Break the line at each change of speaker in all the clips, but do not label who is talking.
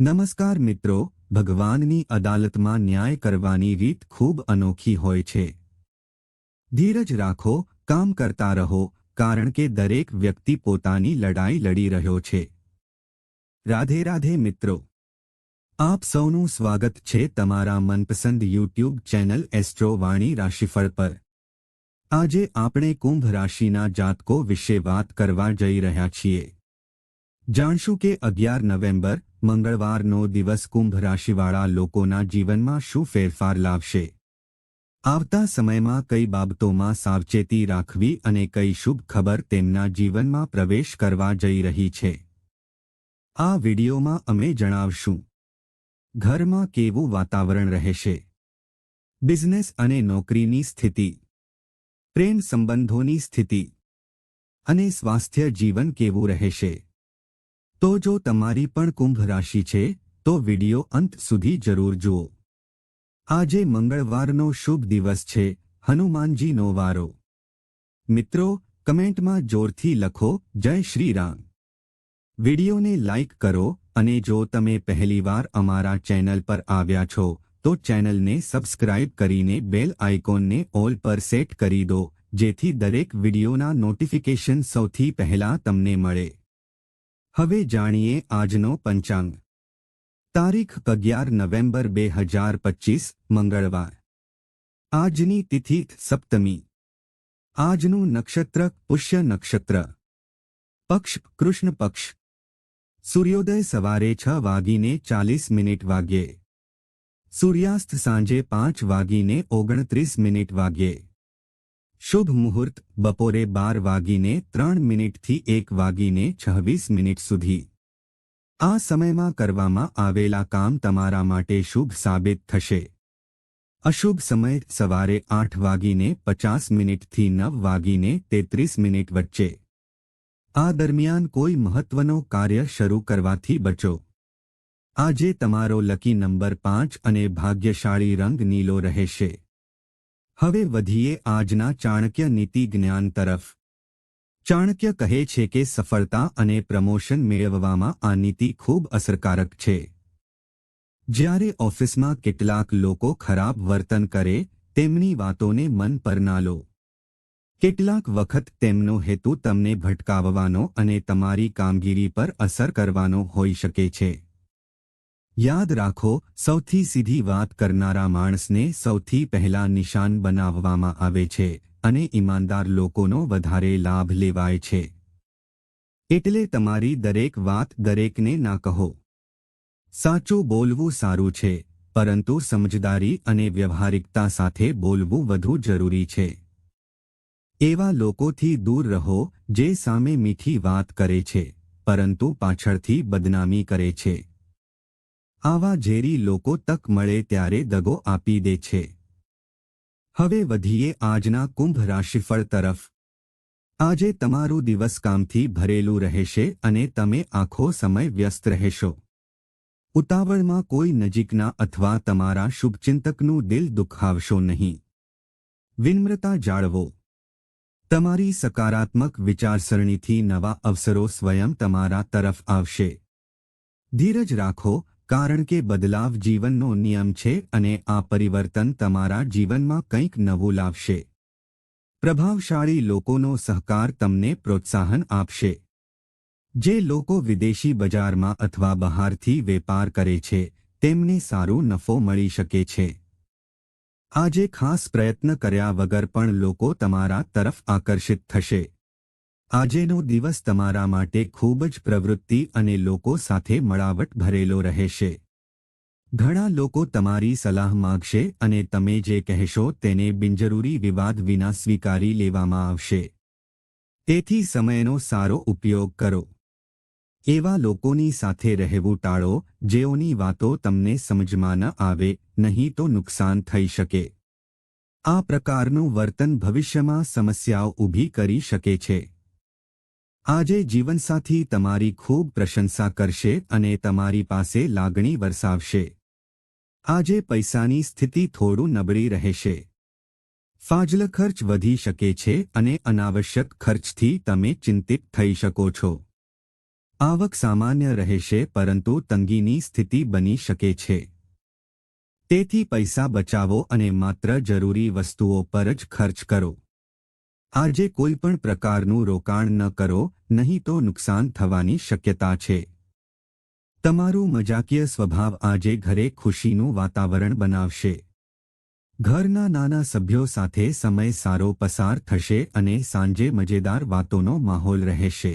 નમસ્કાર મિત્રો, ભગવાનની અદાલતમાં ન્યાય કરવાની રીત ખૂબ અનોખી હોય છે. ધીરજ રાખો, કામ કરતા રહો, કારણ કે દરેક વ્યક્તિ પોતાની લડાઈ લડી રહ્યો છે. રાધે રાધે મિત્રો. આપ સૌનું સ્વાગત છે તમારા મનપસંદ યુટ્યુબ ચેનલ એસ્ટ્રો વાણી રાશિફળ પર. આજે આપણે કુંભ રાશિના જાતકો વિશે વાત કરવા જઈ રહ્યા છીએ. જાણશું કે અગિયાર નવેમ્બર, મંગળવારનો દિવસ કુંભ રાશિવાળા લોકોના જીવનમાં શું ફેરફાર લાવશે? આવતા સમયમાં કઈ બાબતોમાં સાવચેતી રાખવી અને કઈ શુભ ખબર તેમના જીવનમાં પ્રવેશ કરવા જઈ રહી છે? આ વિડીયોમાં અમે જણાવશું. ઘરમાં કેવું વાતાવરણ રહેશે? બિઝનેસ અને નોકરીની સ્થિતિ? પ્રેમ સંબંધોની સ્થિતિ? અને સ્વાસ્થ્ય જીવન કેવું રહેશે? તો જો તમારી પણ કુંભ રાશિ છે, તો વિડિયો અંત સુધી જરૂર જુઓ. આજે મંગળવારનો શુભ દિવસ છે, હનુમાનજીનો વારો. મિત્રો, કમેન્ટમાં જોરથી લખો, જય શ્રી રામ. વિડિયોને લાઇક કરો અને જો તમે પહેલીવાર અમારા ચેનલ પર આવ્યા છો, તો ચેનલને સબસ્ક્રાઇબ કરીને બેલ આઇકોનને ઓલ પર સેટ કરી દો, જેથી દરેક વિડિયોના નોટિફિકેશન સૌથી પહેલા તમને મળે. હવે જાણીએ આજનો પંચાંગ. તારીખ અગિયાર નવેમ્બર બે હજાર પચીસ, મંગળવાર. આજની તિથિ સપ્તમી. આજનું નક્ષત્ર પુષ્ય નક્ષત્ર. પક્ષ કૃષ્ણ પક્ષ. સૂર્યોદય સવારે છ વાગીને ચાલીસ મિનિટ વાગ્યે. સૂર્યાસ્ત સાંજે પાંચ વાગીને ઓગણત્રીસ મિનિટ વાગ્યે. શુભ મુહૂર્ત, બપોરે બાર વાગીને ત્રણ મિનિટથી એક વાગીને છવ્વીસ મિનિટ સુધી. આ સમયમાં કરવામાં આવેલા કામ તમારા માટે શુભ સાબિત થશે. અશુભ સમય સવારે આઠ વાગીને પચાસ મિનિટથી નવ વાગીને તેત્રીસ મિનિટ વચ્ચે. આ દરમિયાન કોઈ મહત્વનો કાર્ય શરૂ કરવાથી બચો. આજે તમારો લકી નંબર પાંચ અને ભાગ્યશાળી રંગ નીલો રહેશે. હવે વધીએ આજના ચાણક્ય નીતિ જ્ઞાન તરફ. ચાણક્ય કહે છે કે સફળતા અને પ્રમોશન મેળવવામાં આ નીતિ ખૂબ અસરકારક છે. જ્યારે ઓફિસમાં કેટલાક લોકો ખરાબ વર્તન કરે, તેમની વાતોને મન પર ના લો કેટલાક વખત તેમનો હેતુ તમને ભટકાવવાનો અને તમારી કામગીરી પર અસર કરવાનો હોઈ શકે છે. યાદ રાખો, સૌથી સીધી વાત કરનારા માણસને સૌથી પહેલા નિશાન બનાવવામાં આવે છે અને ઈમાનદાર લોકોનો વધારે લાભ લેવાય છે. એટલે તમારી દરેક વાત દરેકને ના કહો. સાચું બોલવું સારું છે, પરંતુ સમજદારી અને વ્યવહારિકતા સાથે બોલવું વધુ જરૂરી છે. એવા લોકોથી દૂર રહો, જે સામે મીઠી વાત કરે છે, પરંતુ પાછળથી બદનામી કરે છે. આવા ઝેરી લોકો તક મળે ત્યારે દગો આપી દે છે. હવે વધીએ આજના કુંભ રાશિફળ તરફ. આજે તમારું દિવસ કામથી ભરેલું રહેશે અને તમે આખો સમય વ્યસ્ત રહેશો. ઉતાવળમાં કોઈ નજીકના અથવા તમારા શુભચિંતકનું દિલ દુખાવશો નહીં. વિનમ્રતા જાળવો. તમારી સકારાત્મક વિચારસરણીથી નવા અવસરો સ્વયં તમારા તરફ આવશે. ધીરજ રાખો કારણ કે બદલાવ જીવનનો નિયમ છે અને આ પરિવર્તન તમારા જીવનમાં કંઈક નવું લાવશે. પ્રભાવશાળી લોકોનો સહકાર તમને પ્રોત્સાહન આપશે. જે લોકો વિદેશી બજારમાં અથવા બહારથી વેપાર કરે છે, તેમને સારો નફો મળી શકે છે. આજે ખાસ પ્રયત્ન કર્યા વગર પણ લોકો તમારા તરફ આકર્ષિત થશે. આજેનો દિવસ તમારા માટે ખૂબ જ પ્રવૃત્તિ અને લોકો સાથે મળાવટ ભરેલો રહેશે. ઘણા લોકો તમારી સલાહ માગશે અને તમે જે કહેશો તેને બિનજરૂરી વિવાદ વિના સ્વીકારી લેવામાં આવશે. તેથી સમયનો સારો ઉપયોગ કરો. એવા લોકોની સાથે રહેવું ટાળો, જેઓની વાતો તમને સમજમાં ન આવે, નહીં તો નુકસાન થઈ શકે. આ પ્રકારનું વર્તન ભવિષ્યમાં સમસ્યાઓ ઊભી કરી શકે છે. આજે જીવનસાથી તમારી ખૂબ પ્રશંસા કરશે અને તમારી પાસે લાગણી વરસાવશે. આજે પૈસાની સ્થિતિ થોડું નબળી રહેશે. ફાજલ ખર્ચ વધી શકે છે અને અનાવશ્યક ખર્ચથી તમે ચિંતિત થઈ શકો છો. આવક સામાન્ય રહેશે પરંતુ તંગીની સ્થિતિ બની શકે છે. તેથી પૈસા બચાવો અને માત્ર જરૂરી વસ્તુઓ પર જ ખર્ચ કરો. આજે કોઈ પણ પ્રકારનું રોકાણ ન કરો, નહીં તો નુકસાન થવાની શક્યતા છે. તમારું મજાકીય સ્વભાવ આજે ઘરે ખુશીનું વાતાવરણ બનાવશે. ઘરના નાના સભ્યો સાથે સમય સારો પસાર થશે અને સાંજે મજેદાર વાતોનો માહોલ રહેશે.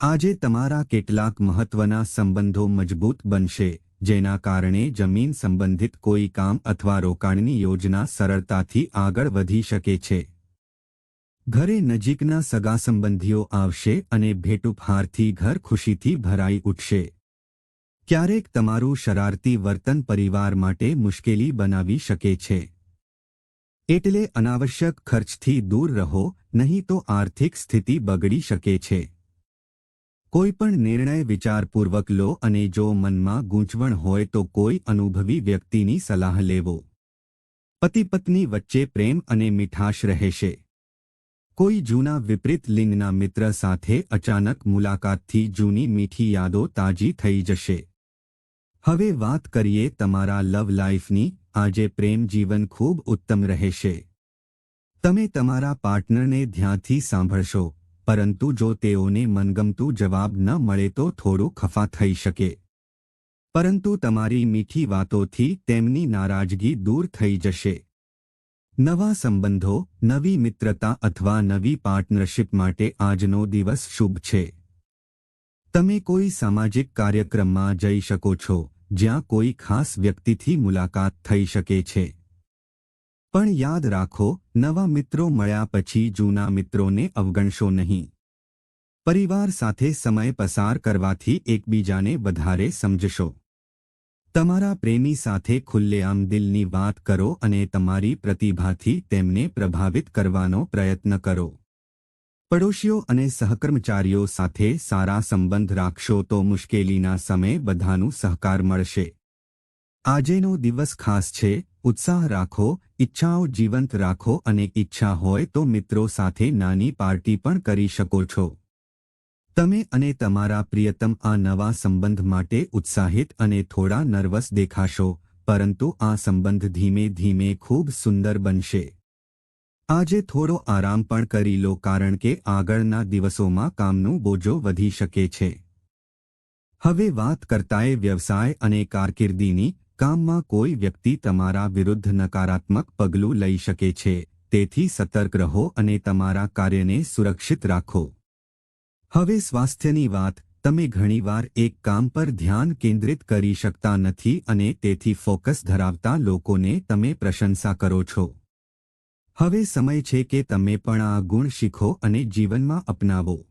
આજે તમારા કેટલાક મહત્વના સંબંધો મજબૂત બનશે, જેના કારણે જમીન સંબંધિત કોઈ કામ અથવા રોકાણની યોજના સરળતાથી આગળ વધી શકે છે. ઘરે નજીકના સગા સંબંધીઓ આવશે અને ભેટુપહારથી ઘર ખુશીથી ભરાઈ ઉઠશે. ક્યારેક તમારું શરારતી વર્તન પરિવાર માટે મુશ્કેલી બનાવી શકે છે. એટલે અનાવશ્યક ખર્ચથી દૂર રહો, નહીં તો આર્થિક સ્થિતિ બગડી શકે છે. કોઈ પણ નિર્ણય વિચારપૂર્વક લો અને જો મનમાં ગૂંચવણ હોય તો કોઈ અનુભવી વ્યક્તિની સલાહ લેવો. પતિ પત્ની વચ્ચે પ્રેમ અને મીઠાશ રહેશે. કોઈ જૂના વિપરીત લિંગના મિત્ર સાથે અચાનક મુલાકાતથી જૂની મીઠી યાદો તાજી થઈ જશે. હવે વાત કરીએ તમારા લવ લાઈફની. આજે પ્રેમ જીવન ખૂબ ઉત્તમ રહેશે. તમે તમારા પાર્ટનરને ધ્યાનથી સાંભળશો, પરંતુ જો તેઓને મનગમતું જવાબ ન મળે તો થોડું ખફા થઈ શકે. પરંતુ તમારી મીઠી વાતોથી તેમની નારાજગી દૂર થઈ જશે. નવા સંબંધો, નવી મિત્રતા અથવા નવી પાર્ટનરશિપ માટે આજનો દિવસ શુભ છે. તમે કોઈ સામાજિક કાર્યક્રમમાં જઈ શકો છો, જ્યાં કોઈ ખાસ વ્યક્તિથી મુલાકાત થઈ શકે છે. પણ યાદ રાખો, નવા મિત્રો મળ્યા પછી જૂના મિત્રોને અવગણશો નહીં. પરિવાર સાથે સમય પસાર કરવાથી એકબીજાને વધારે સમજશો. તમારા પ્રેમી સાથે ખુલ્લેઆમ દિલની વાત કરો અને તમારી પ્રતિભાથી તેમને પ્રભાવિત કરવાનો પ્રયત્ન કરો. પડોશીઓ અને સહકર્મચારીઓ સાથે સારા સંબંધ રાખશો તો મુશ્કેલીના સમય બધાનું સહકાર મળશે. આજેનો દિવસ ખાસ છે, ઉત્સાહ રાખો, ઈચ્છાઓ જીવંત રાખો અને ઈચ્છા હોય તો મિત્રો સાથે નાની પાર્ટી પણ કરી શકો છો. તમે અને તમારા પ્રિયતમ આ નવા સંબંધ માટે ઉત્સાહિત અને થોડા નર્વસ દેખાશો, પરંતુ આ સંબંધ ધીમે ધીમે ખૂબ સુંદર બનશે. આજે થોડો આરામ પણ કરી લો કારણ કે આગળના દિવસોમાં કામનું બોજો વધી શકે છે. હવે વાત કરતાએ વ્યવસાય અને કારકિર્દીની, કામમાં કોઈ વ્યક્તિ તમારા વિરુદ્ધ નકારાત્મક પગલું લઈ શકે છે, તેથી સતર્ક રહો અને તમારા કાર્યને સુરક્ષિત રાખો. હવે સ્વાસ્થ્યની વાત, તમે ઘણીવાર એક કામ પર ધ્યાન કેન્દ્રિત કરી શકતા નથી અને તેથી ફોકસ ધરાવતા લોકોને તમે પ્રશંસા કરો છો. હવે સમય છે કે તમે પણ આ ગુણ શીખો અને જીવનમાં અપનાવો.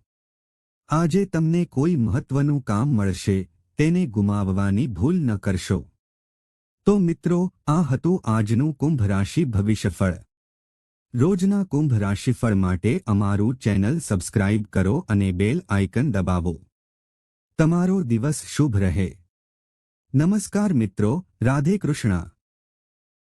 આજે તમને કોઈ મહત્વનું કામ મળશે, તેને ગુમાવવાની ભૂલ ન કરશો. તો મિત્રો, આ હતું આજનું કુંભ રાશિ ભવિષ્યફળ. રોજના કુંભ રાશિફળ માટે અમારું ચેનલ સબસ્ક્રાઇબ કરો અને બેલ આઇકન દબાવો. તમારો દિવસ શુભ રહે. નમસ્કાર મિત્રો, રાધે કૃષ્ણ.